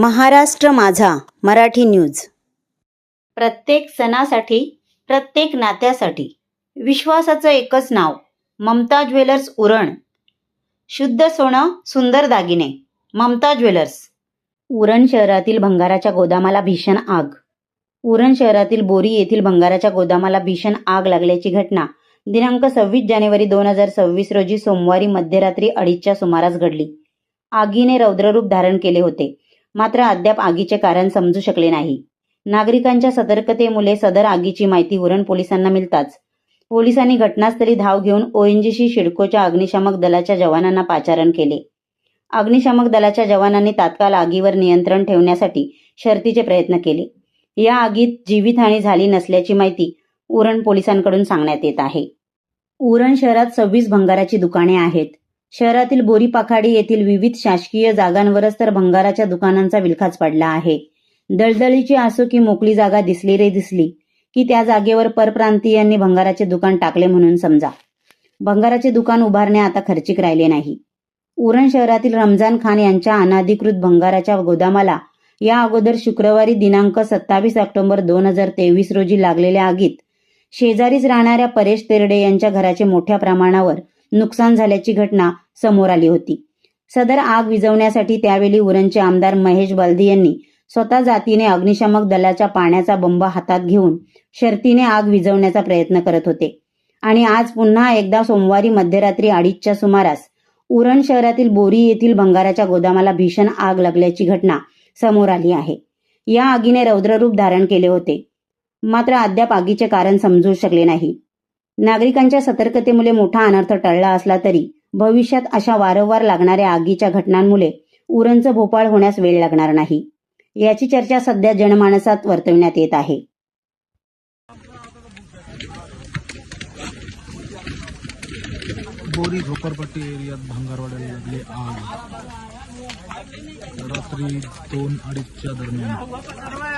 महाराष्ट्र माझा मराठी न्यूज. प्रत्येक सणासाठी प्रत्येक नात्यासाठी विश्वासाचं एकच नाव ममता ज्वेलर्स उरण. शुद्ध सोनं सुंदर दागिने ममता ज्वेलर्स. उरण शहरातील भंगाराच्या गोदामाला भीषण आग. उरण शहरातील बोरी येथील भंगाराच्या गोदामाला भीषण आग लागल्याची घटना दिनांक सव्वीस जानेवारी दोन हजार सव्वीस रोजी सोमवारी मध्यरात्री अडीचच्या सुमारास घडली. आगीने रौद्ररूप धारण केले होते. मात्र अद्याप आगीचे कारण समजू शकले नाही. नागरिकांच्या सतर्कतेमुळे सदर आगीची माहिती उरण पोलिसांना मिळताच. पोलिसांनी घटनास्थळी धाव घेऊन ओएनजीसी शिडकोच्या अग्निशामक दलाच्या जवानांना पाचारण केले. अग्निशामक दलाच्या जवानांनी तात्काळ आगीवर नियंत्रण ठेवण्यासाठी शर्तीचे प्रयत्न केले. या आगीत जीवितहानी झाली नसल्याची माहिती उरण पोलिसांकडून सांगण्यात येत आहे. उरण शहरात सव्वीस भंगाराची दुकाने आहेत. शहरातील बोरीपाखाडी येथील विविध शासकीय जागांवरच तर भंगाराच्या दुकानांचा विलखाच पडला आहे. दळदळीची असो की मोकळी जागा दिसली रे दिसली की त्या जागेवर परप्रांतीयांनी भंगाराचे दुकान टाकले म्हणून समजा. भंगाराचे दुकान उभारणे आता खर्चिक राहिले नाही. उरण शहरातील रमजान खान यांच्या अनाधिकृत भंगाराच्या गोदामाला या अगोदर शुक्रवारी दिनांक सत्तावीस ऑक्टोबर दोन हजार तेवीस रोजी लागलेल्या आगीत शेजारीच राहणाऱ्या परेश तेरडे यांच्या घराचे मोठ्या प्रमाणावर नुकसान झाल्याची घटना समोर आली होती. सदर आग विझवण्यासाठी त्यावेळी उरणचे आमदार महेश बालदी यांनी स्वतः जातीने अग्निशामक दलाच्या पाण्याचा बंब हातात घेऊन शर्तीने आग विझवण्याचा प्रयत्न करत होते. आणि आज पुन्हा एकदा सोमवारी मध्यरात्री अडीचच्या सुमारास उरण शहरातील बोरी येथील भंगाराच्या गोदामाला भीषण आग लागल्याची घटना समोर आली आहे. या आगीने रौद्ररूप धारण केले होते. मात्र अद्याप आगीचे कारण समजू शकले नाही. नागरिकांच्या सतर्कतेमुळे मोठा अनर्थ टळला असला तरी भविष्यात अशा वारंवार लागणाऱ्या आगीच्या घटनांमुळे उरणचं भोपाळ होण्यास वेळ लागणार नाही. याची चर्चा सध्या जनमानसात वर्तवण्यात येत आहे. बोरी झोपडपट्टी एरियात भांगारवाड्याला लागले आग. रात्री दोन अडीचच्या दरम्यान.